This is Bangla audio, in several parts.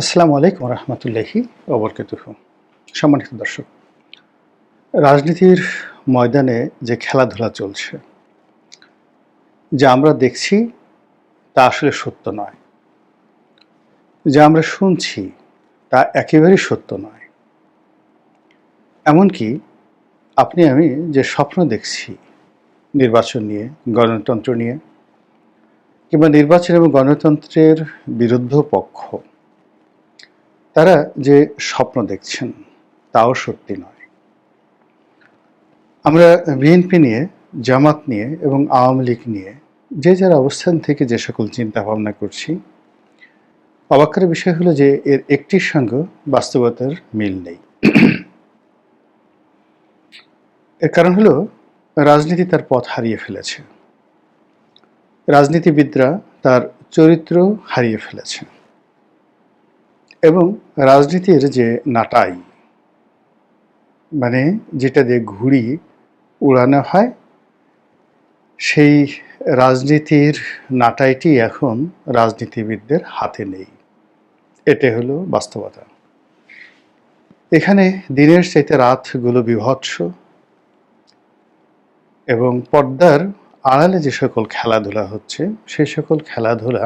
আসসালামু আলাইকুম রহমতুল্লাহি ওবরকাতুহ সম্মানিত দর্শক, রাজনীতির ময়দানে যে খেলাধুলা চলছে, যা আমরা দেখছি তা আসলে সত্য নয়। যা আমরা শুনছি তা একেবারেই সত্য নয়। এমনকি আপনি, আমি যে স্বপ্ন দেখছি নির্বাচন নিয়ে, গণতন্ত্র নিয়ে, কিংবা নির্বাচন এবং গণতন্ত্রের বিরুদ্ধ পক্ষ তারা যে স্বপ্ন দেখছেন, তাও সত্যি নয়। আমরা বিএনপি নিয়ে, জামাত নিয়ে এবং আওয়ামী লীগ নিয়ে যে যার অবস্থান থেকে যে সকল চিন্তা ভাবনা করছি, অবাক্যের বিষয় হলো যে এর একটির সঙ্গে বাস্তবতার মিল নেই। এর কারণ হলো রাজনীতি তার পথ হারিয়ে ফেলেছে। রাজনীতিবিদরা তার চরিত্র হারিয়ে ফেলেছে এবং রাজনীতির যে নাটাই মানে যেটা দিয়ে ঘুড়ি উড়ানো হয়, সেই রাজনীতির নাটাইটি এখন রাজনীতিবিদদের হাতে নেই। এটা হলো বাস্তবতা। এখানে দিনের চাইতে রাতগুলো বিভৎস এবং পর্দার আড়ালে যে সকল খেলাধুলা হচ্ছে সেই সকল খেলাধুলা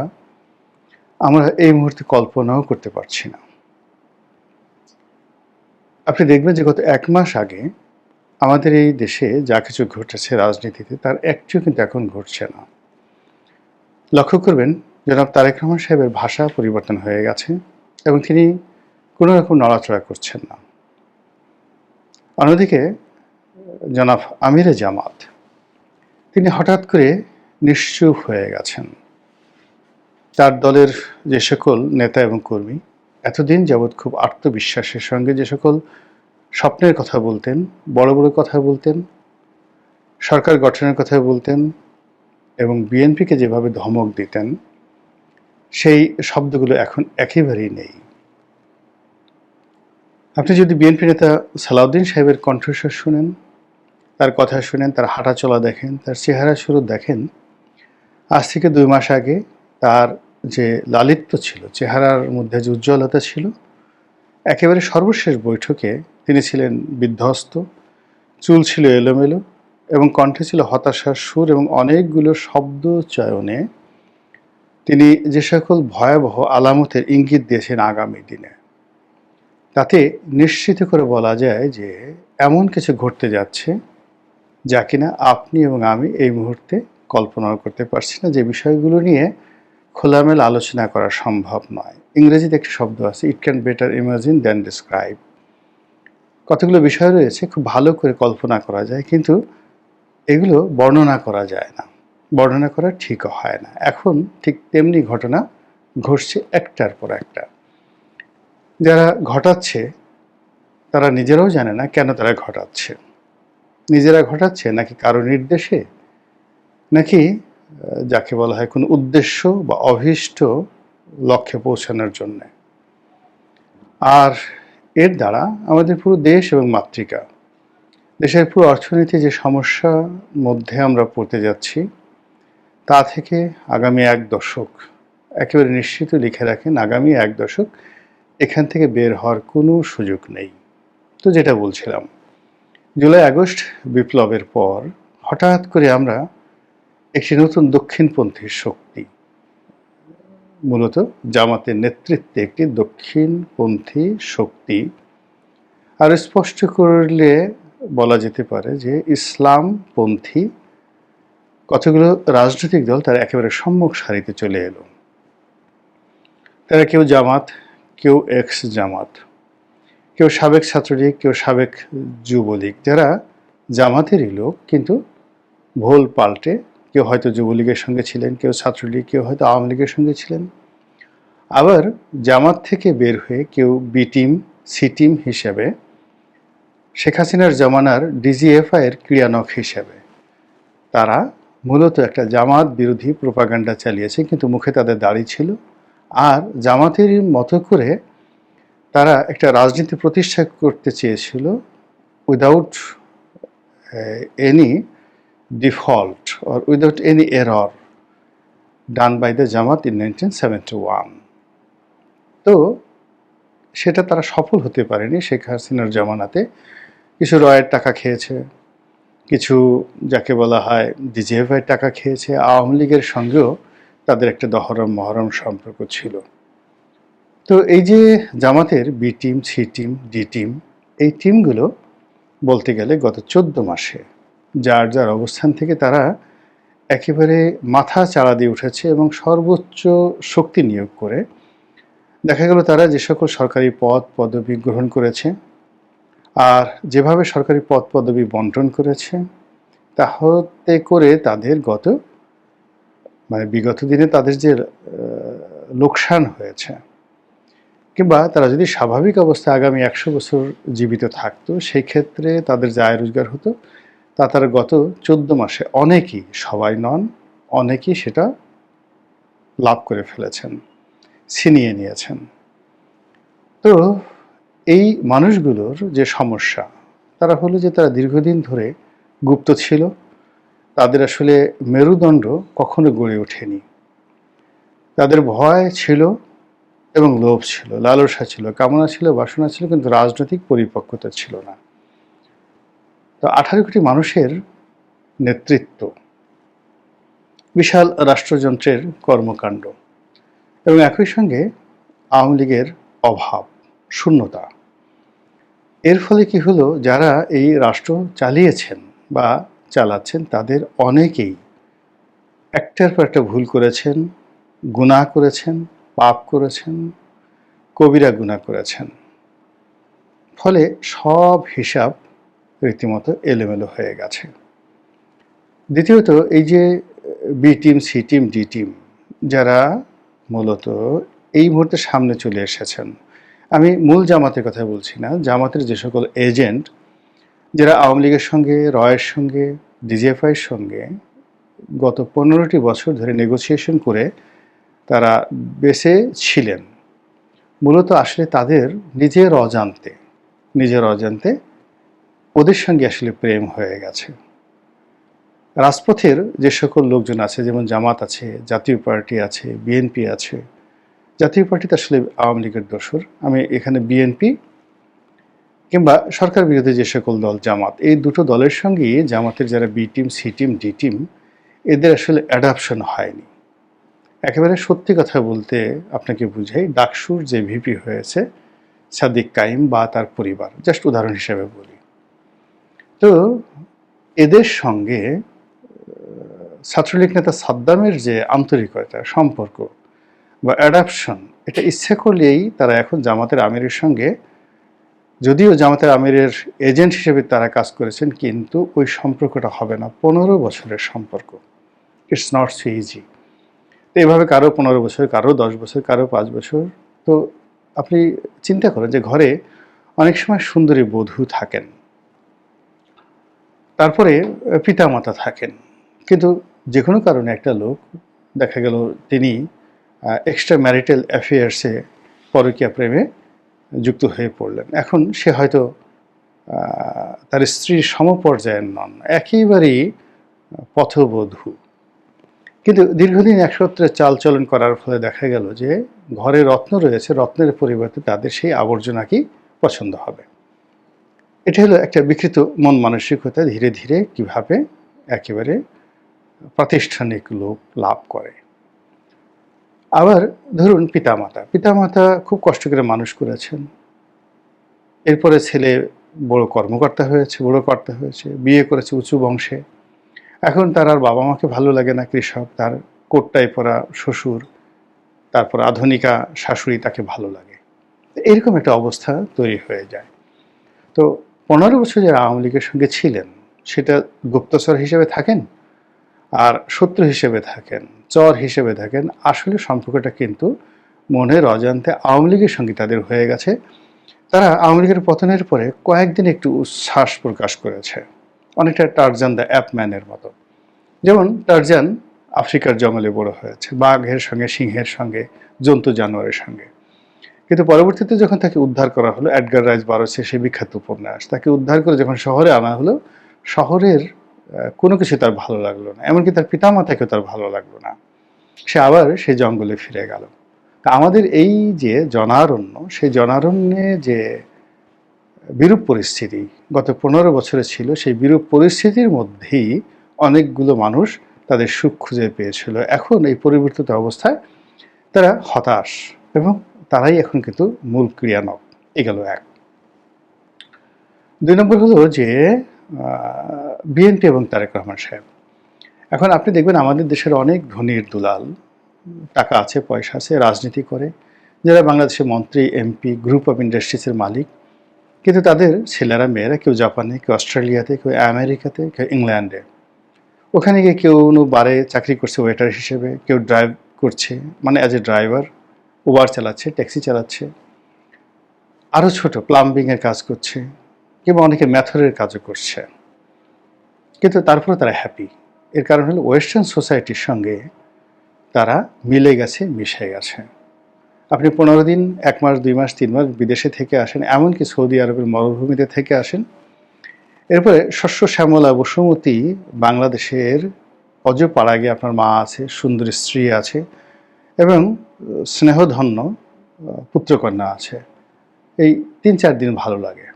আমরা এই মুহূর্তে কল্পনাও করতে পারছি না। আপনি দেখবেন যে গত এক মাস আগে আমাদের এই দেশে যা কিছু ঘটেছে রাজনীতিতে, তার একটিও কিন্তু এখন ঘটছে না। লক্ষ্য করবেন, জনাব তারেক রহমান সাহেবের ভাষা পরিবর্তন হয়ে গেছে এবং তিনি কোনো রকম নড়াচড়া করছেন না। অন্যদিকে, জনাব আমিরে জামাত, তিনি হঠাৎ করে নিশ্চুপ হয়ে গেছেন। তার দলের যে সকল নেতা এবং কর্মী, এতদিন যাবৎ খুব আত্মবিশ্বাসের সঙ্গে যে সকল স্বপ্নের কথা বলতেন, বড় বড় কথা বলতেন, সরকার গঠনের কথা বলতেন এবং বিএনপিকে যেভাবে ধমক দিতেন, সেই শব্দগুলো এখন একেবারেই নেই। আপনি যদি বিএনপি নেতা সালাউদ্দিন সাহেবের কণ্ঠস্বর শুনেন, তার কথা শুনেন, তার হাঁটা চলা দেখেন, তার চেহারা শুরু দেখেন, আজ থেকে দুই মাস আগে তার যে লালিত্য ছিল, চেহারার মধ্যে যে উজ্জ্বলতা ছিল, একেবারে সর্বশেষ বৈঠকে তিনি ছিলেন বিধ্বস্ত, চুল ছিল এলোমেলো এবং কণ্ঠে ছিল হতাশার সুর এবং অনেকগুলো শব্দ চয়নে তিনি যে সকল ভয়াবহ আলামতের ইঙ্গিত দিয়েছেন আগামী দিনে। তাতে নিশ্চিত করে বলা যায় যে এমন কিছু ঘটতে যাচ্ছে যা কিনা আপনি এবং আমি এই মুহূর্তে কল্পনাও করতে পারছি না। যে বিষয়গুলো নিয়ে খোলামেলা আলোচনা করা সম্ভব নয়। ইংরেজিতে একটি শব্দ আছে it can better imagine than describe কতগুলো বিষয় রয়েছে, খুব ভালো করে কল্পনা করা যায়, কিন্তু এগুলো বর্ণনা করা যায় না। বর্ণনা করা ঠিকও হয় না। এখন ঠিক তেমনি ঘটনা ঘটছে একটার পর একটা। যারা ঘটাচ্ছে, তারা নিজেরাও জানে না কেন তারা ঘটাচ্ছে। নিজেরা ঘটাচ্ছে, নাকি কারও নির্দেশে? নাকি যাকে বলা হয় কোনো উদ্দেশ্য বা অভীষ্ট লক্ষ্যে পৌঁছানোর জন্যে। আর এর দ্বারা আমাদের পুরো দেশ এবং মাতৃকা, দেশের পুরো অর্থনীতি যে সমস্যার মধ্যে আমরা পড়তে যাচ্ছি, তা থেকে আগামী এক দশক একেবারে নিশ্চিত লিখে রাখেন, আগামী এক দশক এখান থেকে বের হওয়ার কোনো সুযোগ নেই। তো যেটা বলছিলাম, জুলাই আগস্ট বিপ্লবের পর হঠাৎ করে আমরা একটি নতুন দক্ষিণপন্থী শক্তি। মূলত জামাতের নেতৃত্বে একটি দক্ষিণপন্থী শক্তি। আর স্পষ্ট করলে বলা যেতে পারে যে ইসলামপন্থী কতগুলো রাজনৈতিক দল তারা একেবারে সম্মুখ সারিতে চলে এলো। তারা কেউ জামাত, কেউ এক্স জামাত কেউ সাবেক ছাত্রলীগ, কেউ সাবেক যুবলীগ। যারা জামাতেরই লোক, কিন্তু ভোল পাল্টে কেউ হয়তো যুবলীগের সঙ্গে ছিলেন, কেউ ছাত্রলীগ, কেউ হয়তো আওয়ামী লীগের সঙ্গে ছিলেন। আবার জামাত থেকে বের হয়ে কেউ বি টিম, সি টিম হিসেবে, শেখ হাসিনার জমানার ডিজিএফআইয়ের ক্রিয়ানক হিসেবে। তারা মূলত একটা জামাত বিরোধী প্রোপাগান্ডা চালিয়েছে, কিন্তু মুখে তাদের দাড়ি ছিল। আর জামাতের মতো করে তারা একটা রাজনীতি প্রতিষ্ঠা করতে চেয়েছিল। Without any default or without any error done by the Jamaat in 1971. তো সেটা তারা সফল হতে পারেনি শেখ হাসিনার জমানাতে কিছু রয়ের টাকা খেয়েছে, কিছু যাকে বলা হয় ডিজিএফআই টাকা খেয়েছে, আওয়ামী লীগের সঙ্গেও তাদের একটা দহরম মহরম সম্পর্ক ছিল তো এই যে জামাতের B team C team D team এই টিমগুলো বলতে গেলে গত চোদ্দ মাসে যার যার অবস্থান থেকে তারা একেবারে মাথা চাড়া দিয়ে উঠেছে এবং সর্বোচ্চ শক্তি নিয়োগ করে। দেখা গেল তারা যে সকল সরকারি পদ, পদবি গ্রহণ করেছে আর যেভাবে সরকারি পদ, পদবি বন্টন করেছে, তাহতে করে তাদের গত মানে বিগত দিনে তাদের যে লোকসান হয়েছে কিংবা তারা যদি স্বাভাবিক অবস্থায় আগামী একশো বছর জীবিত থাকতো, সেই ক্ষেত্রে তাদের যে রোজগার হতো তা তারা গত চোদ্দ মাসে অনেকেই, সবাই নন, অনেকেই সেটা লাভ করে ফেলেছেন, ছিনিয়ে নিয়েছেন। তো এই মানুষগুলোর যে সমস্যা, তারা হলো যে তারা দীর্ঘদিন ধরে গুপ্ত ছিল, তাদের আসলে মেরুদণ্ড কখনো গড়ে ওঠেনি। তাদের ভয় ছিল এবং লোভ ছিল, লালসা ছিল, কামনা ছিল, বাসনা ছিল, কিন্তু রাজনৈতিক পরিপক্কতা ছিল না। তো আঠারো কোটি মানুষের নেতৃত্ব, বিশাল রাষ্ট্রযন্ত্রের কর্মকাণ্ড এবং একই সঙ্গে আওয়ামী লীগের অভাব, শূন্যতা। এর ফলে কি হলো? যারা এই রাষ্ট্র চালিয়েছেন বা চালাচ্ছেন, তাদের অনেকেই একটার পর একটা ভুল করেছেন, গুনাহ করেছেন, পাপ করেছেন, কবিরা গুনাহ করেছেন। ফলে সব হিসাব রীতিমতো এলোমেলো হয়ে গেছে। দ্বিতীয়ত, এই যে, B team, C team, D team, যারা মূলত এই মুহূর্তে সামনে চলে এসেছেন, আমি মূল জামাতের কথা বলছি না, জামাতের যে সকল এজেন্ট, যারা আওয়ামী লীগের সঙ্গে, রয়ের সঙ্গে ডিজিএফআইয়ের সঙ্গে গত পনেরোটি বছর ধরে নেগোসিয়েশন করে তারা বেঁচে ছিলেন। মূলত আসলে তাদের নিজের অজান্তে নিজের অজান্তে ওদের সঙ্গে আসলে প্রেম হয়ে গেছে। রাজপথের যে সকল লোকজন আছে, যেমন জামাত আছে, জাতীয় পার্টি আছে বিএনপি আছে, জাতীয় পার্টিতে আসলে আওয়ামী লীগের দোসর আমি এখানে বিএনপি কিংবা সরকার বিরোধী যে সকল দল, জামাত, এই দুটো দলের সঙ্গেই জামাতের যারা B team C team D team এদের আসলে অ্যাডাপশন হয়নি। একেবারে সত্যি কথা বলতে আপনাকে বুঝাই, ডাকসুর যে ভিপি হয়েছে, সাদিক কাইম বা তার পরিবার জাস্ট উদাহরণ হিসেবে বলি। তো এদের সঙ্গে ছাত্রলীগ নেতা সাদ্দামের যে আন্তরিকতা, সম্পর্ক বা অ্যাডাপশন এটা ইচ্ছে করলেই তারা এখন জামাতের আমিরের সঙ্গে, যদিও জামাতের আমিরের এজেন্ট হিসেবে তারা কাজ করেছেন, কিন্তু ওই সম্পর্কটা হবে না। পনেরো বছরের সম্পর্ক। ইটস নট সো ইজি তো এভাবে কারও পনেরো বছর, কারও দশ বছর, কারও পাঁচ বছর। তো আপনি চিন্তা করেন যে ঘরে অনেক সময় সুন্দরী বধূ থাকেন। তারপরে পিতামাতা থাকেন। কিন্তু যে কোনো কারণে একটা লোক, দেখা গেল তিনি এক্সট্রা ম্যারিটাল অ্যাফেয়ার্সে পরকীয়া প্রেমে যুক্ত হয়ে পড়লেন। এখন সে হয়তো তার স্ত্রীর সমপর্যায়ের নন, একেবারেই পথবধূ। কিন্তু দীর্ঘদিন একসত্রে চালচলন করার ফলে দেখা গেল যে, ঘরে রত্ন রয়েছে, রত্নের পরিবর্তে তাদের সেই আবর্জনাকেই পছন্দ হবে। এটা হলো একটা বিকৃত মন মানসিকতা ধীরে ধীরে কীভাবে একেবারে প্রাতিষ্ঠানিক লোক লাভ করে। আবার ধরুন পিতামাতা পিতামাতা খুব কষ্ট করে মানুষ করেছেন। এরপরে ছেলে বড় কর্মকর্তা হয়েছে, বড় কর্তা হয়েছে, বিয়ে করেছে উঁচু বংশে। এখন তার আর বাবা মাকে ভালো লাগে না কৃষক, তার কোটটাই পরা শ্বশুর, তারপর আধুনিকা শাশুড়ি তাকে ভালো লাগে। এরকম একটা অবস্থা তৈরি হয়ে যায়। তো পনেরো বছর যারা আওয়ামী লীগের সঙ্গে ছিলেন, সেটা গুপ্তচর হিসেবে থাকেন আর শত্রু হিসেবে থাকেন, চর হিসেবে থাকেন, আসলে সম্পর্কটা কিন্তু মনের অজান্তে আওয়ামী লীগের সঙ্গে তাদের হয়ে গেছে। তারা আওয়ামী লীগের পতনের পরে কয়েকদিন একটু উচ্ছ্বাস প্রকাশ করেছে, অনেকটা টারজান দ্য অ্যাপম্যানের মতো। যেমন টারজান আফ্রিকার জঙ্গলে বড় হয়েছে, বাঘের সঙ্গে, সিংহের সঙ্গে, জন্তু জানোয়ারের সঙ্গে। কিন্তু পরবর্তীতে যখন তাকে উদ্ধার করা হলো অ্যাডগার রাইস বারোসে সে বিখ্যাত উপন্যাস, তাকে উদ্ধার করে যখন শহরে আনা হলো, শহরের কোনো কিছু তার ভালো লাগল না, এমনকি তার পিতামাতাকেও তার ভালো লাগল না। সে আবার সে জঙ্গলে ফিরে গেল। তা আমাদের এই যে জনারণ্য সেই জনারণ্যে যে বিরূপ পরিস্থিতি গত পনেরো বছরে ছিল, সেই বিরূপ পরিস্থিতির মধ্যেই অনেকগুলো মানুষ তাদের সুখ খুঁজে পেয়েছিল। এখন এই পরিবর্তিত অবস্থায় তারা হতাশ এবং তারাই এখন কিন্তু মূল ক্রিয়ানক এ গেল এক। দুই নম্বর হলো যে বিএনপি এবং তারেক রহমান সাহেব। এখন আপনি দেখবেন আমাদের দেশের অনেক ধনীর দুলাল, টাকা আছে, পয়সা আছে, রাজনীতি করে। যারা বাংলাদেশের মন্ত্রী, এমপি গ্রুপ অফ ইন্ডাস্ট্রিজের মালিক, কিন্তু তাদের ছেলেরা, মেয়েরা কেউ জাপানে, কেউ অস্ট্রেলিয়াতে, কেউ আমেরিকাতে, কেউ ইংল্যান্ডে। ওখানে গিয়ে কেউ বারে চাকরি করছে ওয়েটার হিসেবে, কেউ ড্রাইভ করছে মানে অ্যাজ এ ড্রাইভার উবার চালাচ্ছে ট্যাক্সি চালাচ্ছে। আরও ছোট প্লাম্বিংয়ের কাজ করছে কিংবা অনেকে ম্যাথরের কাজও করছে। কিন্তু তারপরে তারা হ্যাপি এর কারণ হলো ওয়েস্টার্ন সোসাইটির সঙ্গে তারা মিলে গেছে, মিশে গেছে। আপনি পনেরো দিন, এক মাস, দুই মাস, তিন মাস বিদেশে থেকে আসেন, এমনকি সৌদি আরবের মরুভূমিতে থেকে আসেন। এরপরে শস্য, শ্যামলা, বসুমতী বাংলাদেশের অজপাড়া গিয়ে আপনার মা আছে, সুন্দরী স্ত্রী আছে এবং স্নেহধন্য পুত্রকন্যা আছে। এই তিন চার দিন ভালো লাগে।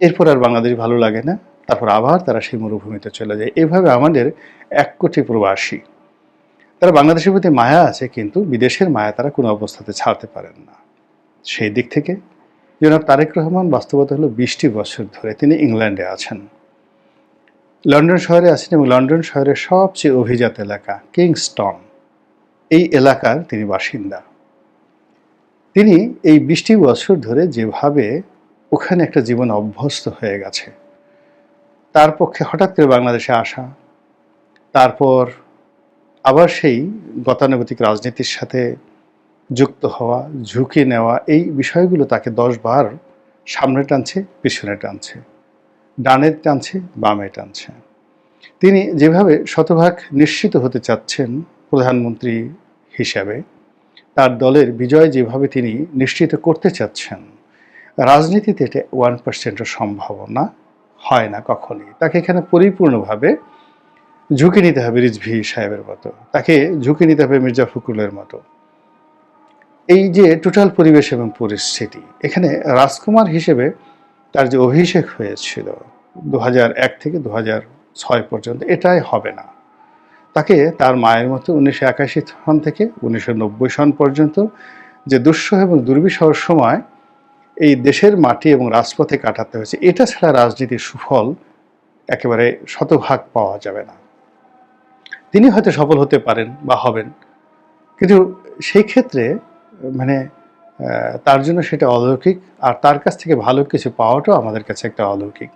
এরপর আর বাংলাদেশ ভালো লাগে না। তারপর আবার তারা সেই মরুভূমিতে চলে যায়। এভাবে আমাদের এক কোটি প্রবাসী। তারা বাংলাদেশের প্রতি মায়া আছে, কিন্তু বিদেশের মায়া তারা কোনো অবস্থাতে ছাড়তে পারেন না। সেই দিক থেকে, জনাব তারেক রহমান বাস্তবতা হলো বিশটি বছর ধরে তিনি ইংল্যান্ডে আছেন। লন্ডন শহরে আছেন এবং লন্ডন শহরের সবচেয়ে অভিজাত এলাকা কিংস্টন। এই এলাকার তিনি বাসিন্দা। তিনি এই বিশটি বছর ধরে যেভাবে ওখানে একটা জীবন অভ্যস্ত হয়ে গেছে, তার পক্ষে হঠাৎ করে বাংলাদেশে আসা, তারপর আবার সেই গতানুগতিক রাজনীতির সাথে যুক্ত হওয়া, ঝুঁকি নেওয়া, এই বিষয়গুলো তাকে দশ বার সামনে টানছে, পিছনে টানছে, ডানে টানছে, বামে টানছে। তিনি যেভাবে শতভাগ নিশ্চিত হতে চাচ্ছেন প্রধানমন্ত্রী হিসাবে তার দলের বিজয় যেভাবে তিনি নিশ্চিত করতে চাচ্ছেন, রাজনীতিতে এটা ওয়ান পার্সেন্টের সম্ভাবনা হয় না কখনই। তাকে এখানে পরিপূর্ণভাবে ঝুঁকি নিতে হবে রিজভি সাহেবের মতো। তাকে ঝুঁকি নিতে হবে মির্জা ফখরুলের মতো। এই যে টোটাল পরিবেশ এবং পরিস্থিতি, এখানে রাজকুমার হিসেবে তার যে অভিষেক হয়েছিল, দু এক থেকে দু ছয় পর্যন্ত এটাই হবে না। তাকে তার মায়ের মতো উনিশশো একাশি সন থেকে উনিশশো নব্বই সন পর্যন্ত যে দুঃসহ এবং দুর্বিষহ সময় এই দেশের মাটি এবং রাজপথে কাটাতে হয়েছে, এটা ছাড়া রাজনীতির সুফল একেবারে শতভাগ পাওয়া যাবে না। তিনি হয়তো সফল হতে পারেন বা হবেন, কিন্তু সেই ক্ষেত্রে মানে তার জন্য সেটা অলৌকিক আর তার কাছ থেকে ভালো কিছু পাওয়াটাও আমাদের কাছে একটা অলৌকিক।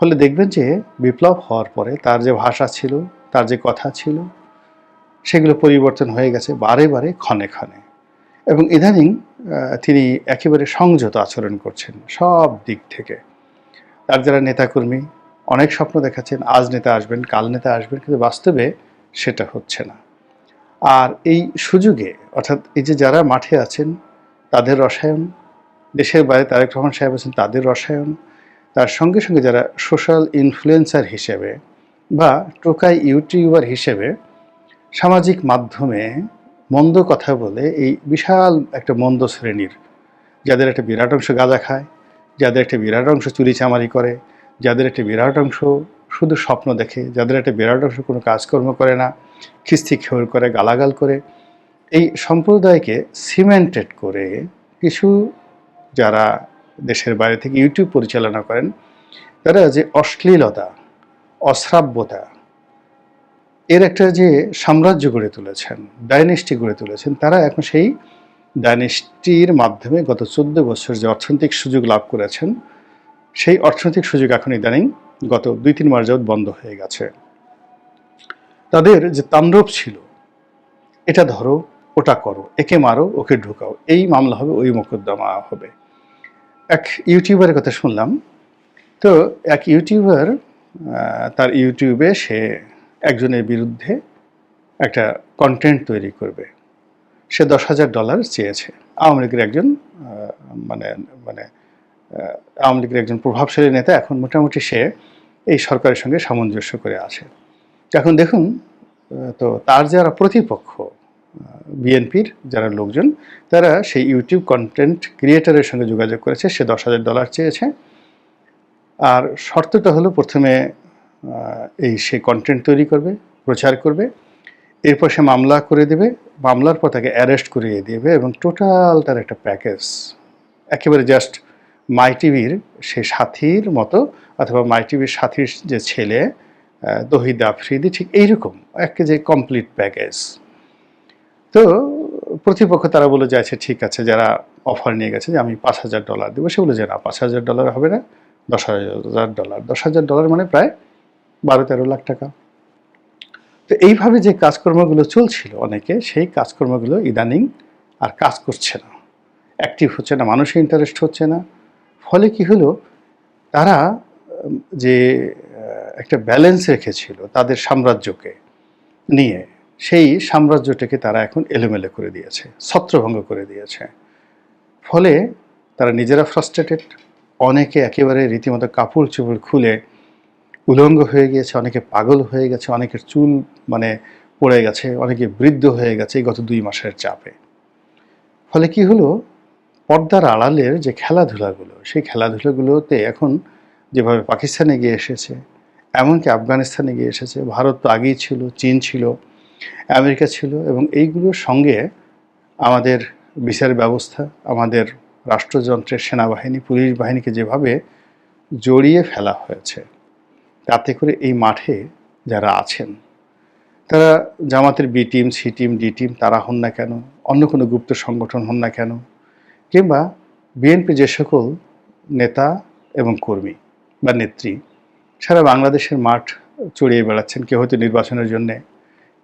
ফলে দেখবেন যে বিপ্লব হওয়ার পরে তার যে ভাষা ছিল তার যে কথা ছিল, সেগুলো পরিবর্তন হয়ে গেছে বারে বারে, ক্ষণে ক্ষণে। এবং ইদানিং তিনি একেবারে সংযত আচরণ করছেন সব দিক থেকে। তার যারা নেতাকর্মী, অনেক স্বপ্ন দেখাচ্ছেন, আজ নেতা আসবেন, কাল নেতা আসবেন, কিন্তু বাস্তবে সেটা হচ্ছে না। আর এই সুযোগে, অর্থাৎ এই যে যারা মাঠে আছেন, তাদের রসায়ন, দেশের বাইরে তারেক রহমান সাহেব আছেন, তাদের রসায়ন, তার সঙ্গে সঙ্গে যারা সোশ্যাল ইনফ্লুয়েন্সার হিসেবে বা টোকাই ইউটিউবার হিসেবে সামাজিক মাধ্যমে মন্দ কথা বলে এই বিশাল একটা মন্দ শ্রেণির, যাদের একটা বিরাট অংশ গাঁজা খায়, যাদের একটা বিরাট অংশ চুরি চামারি করে, যাদের একটা বিরাট অংশ শুধু স্বপ্ন দেখে, যাদের একটা বিরাট অংশ কোনো কাজকর্ম করে না, খিস্তি খেউর করে, গালাগাল করে, এই সম্প্রদায়কে সিমেন্টেড করে কিছু যারা দেশের বাইরে থেকে ইউটিউব পরিচালনা করেন, তারা যে অশ্লীলতা অশ্রাব্যতা। এর একটা যে সাম্রাজ্য গড়ে তুলেছেন ডাইনেস্টি গড়ে তুলেছেন, তারা এখন সেই ডাইনেস্টির মাধ্যমে গত চোদ্দ বছর যে অর্থনৈতিক সুযোগ লাভ করেছেন, সেই অর্থনৈতিক সুযোগ এখন ইদানিং গত দুই তিন মাস যাবৎ বন্ধ হয়ে গেছে। তাদের যে তাণ্ডব ছিল, এটা ধরো, ওটা করো, একে মারো, ওকে ঢুকাও, এই মামলা হবে, ওই মোকদ্দমা হবে। এক ইউটিউবারের কথা শুনলাম, তো এক ইউটিউবার তার ইউটিউবে সে একজনের বিরুদ্ধে একটা কন্টেন্ট তৈরি করবে। সে দশ হাজার ডলার চেয়েছে। আওয়ামী লীগের একজন মানে মানে আওয়ামী লীগের একজন প্রভাবশালী নেতা এখন মোটামুটি সে এই সরকারের সঙ্গে সামঞ্জস্য করে আছে। এখন দেখুন তো তার যারা প্রতিপক্ষ বিএনপির যারা লোকজন, তারা সেই ইউটিউব কন্টেন্ট ক্রিয়েটারের সঙ্গে যোগাযোগ করেছে। সে দশ হাজার ডলার চেয়েছে। আর শর্তটা হলো প্রথমে এই সে কন্টেন্ট তৈরি করবে, প্রচার করবে, এরপর সে মামলা করে দেবে, মামলার পর তাকে অ্যারেস্ট করিয়ে দেবে এবং টোটাল তার একটা প্যাকেজ একেবারে জাস্ট মাই টিভির সে সাথীর মতো অথবা মাই টিভির সাথীর যে ছেলে দহিদ আফ্রিদি, ঠিক এইরকম একটা যে কমপ্লিট প্যাকেজ তো প্রতিপক্ষ তারা বলে যে আচ্ছা ঠিক আছে, যারা অফার নিয়ে গেছে যে, আমি পাঁচ হাজার ডলার দেবো, সে বলে যে, না, পাঁচ হাজার ডলার হবে না। দশ হাজার ডলার। দশ হাজার ডলার মানে প্রায় বারো তেরো লাখ টাকা। তো এইভাবে যে কাজকর্মগুলো চলছিল অনেকে, সেই কাজকর্মগুলো ইদানিং আর কাজ করছে না। অ্যাক্টিভ হচ্ছে না, মানুষের ইন্টারেস্ট হচ্ছে না। ফলে কি হলো, তারা যে একটা ব্যালেন্স রেখেছিল তাদের সাম্রাজ্যকে নিয়ে, সেই সাম্রাজ্যটাকে তারা এখন এলোমেলো করে দিয়েছে, ছত্রভঙ্গ করে দিয়েছে। ফলে তারা নিজেরা ফ্রাস্ট্রেটেড অনেকে একেবারে রীতিমতো কাপড় চোপড় খুলে উলঙ্গ হয়ে গিয়েছে, অনেকে পাগল হয়ে গেছে, অনেকের চুল মানে পড়ে গেছে, অনেকে বৃদ্ধ হয়ে গেছে গত দুই মাসের চাপে। ফলে কি হলো? পর্দার আড়ালের যে খেলাধুলাগুলো, সেই খেলাধুলাগুলোতে এখন যেভাবে পাকিস্তানে গিয়ে এসেছে, এমনকি আফগানিস্তানে গিয়ে এসেছে, ভারত তো আগেই ছিল, চীন ছিল, আমেরিকা ছিল, এবং এইগুলোর সঙ্গে আমাদের বিচার ব্যবস্থা, আমাদের রাষ্ট্রযন্ত্রের সেনাবাহিনী, পুলিশ বাহিনীকে যেভাবে জড়িয়ে ফেলা হয়েছে, তাতে করে এই মাঠে যারা আছেন, তারা জামাতের B team, C team, D team, তারা হন না কেন? অন্য কোনো গুপ্ত সংগঠন হন না কেন? কিংবা বিএনপি যে সকল নেতা এবং কর্মী বা নেত্রী, সারা বাংলাদেশের মাঠ চড়িয়ে বেড়াচ্ছেন, কেউ হয়তো নির্বাচনের জন্যে,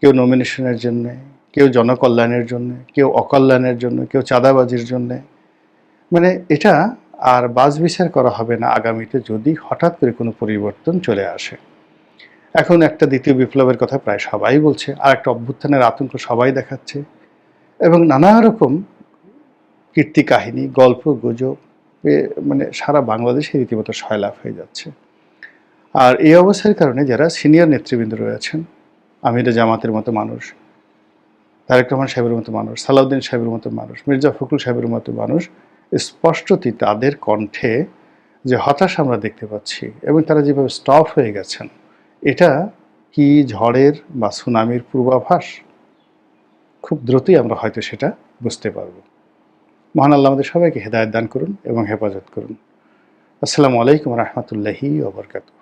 কেউ নমিনেশনের জন্যে, কেউ জনকল্যাণের জন্য, কেউ অকল্যাণের জন্য, কেউ চাঁদাবাজির জন্যে মানে এটা আর বাজ বিচার করা হবে না আগামীতে যদি হঠাৎ করে কোনো পরিবর্তন চলে আসে। এখন একটা দ্বিতীয় বিপ্লবের কথা প্রায় সবাই বলছে, আর একটা অভ্যুত্থানের আতঙ্ক সবাই দেখাচ্ছে। এবং নানা রকম কীর্তি কাহিনী, গল্প, গুজব মানে সারা বাংলাদেশে রীতিমতো সয়লাভ হয়ে যাচ্ছে। আর এই অবস্থার কারণে যারা সিনিয়র নেতৃবৃন্দ রয়েছেন, আমির জামাতের মতো মানুষ, তারেক রহমান সাহেবের মতো মানুষ, সালাউদ্দিন সাহেবের মতো মানুষ, মির্জা ফখরুল সাহেবের মতো মানুষ স্পষ্টতই তাদের কণ্ঠে যে হতাশা আমরা দেখতে পাচ্ছি এবং তারা যেভাবে স্টপ হয়ে গেছেন, এটা কি ঝড়ের বা সুনামির পূর্বাভাস? খুব দ্রুতই আমরা হয়তো সেটা বুঝতে পারব। মহান আল্লাহ আমাদের সবাইকে হেদায়ত দান করুন এবং হেফাজত করুন। আসসালামু আলাইকুম রহমতুল্লাহি ওবরকাতুহ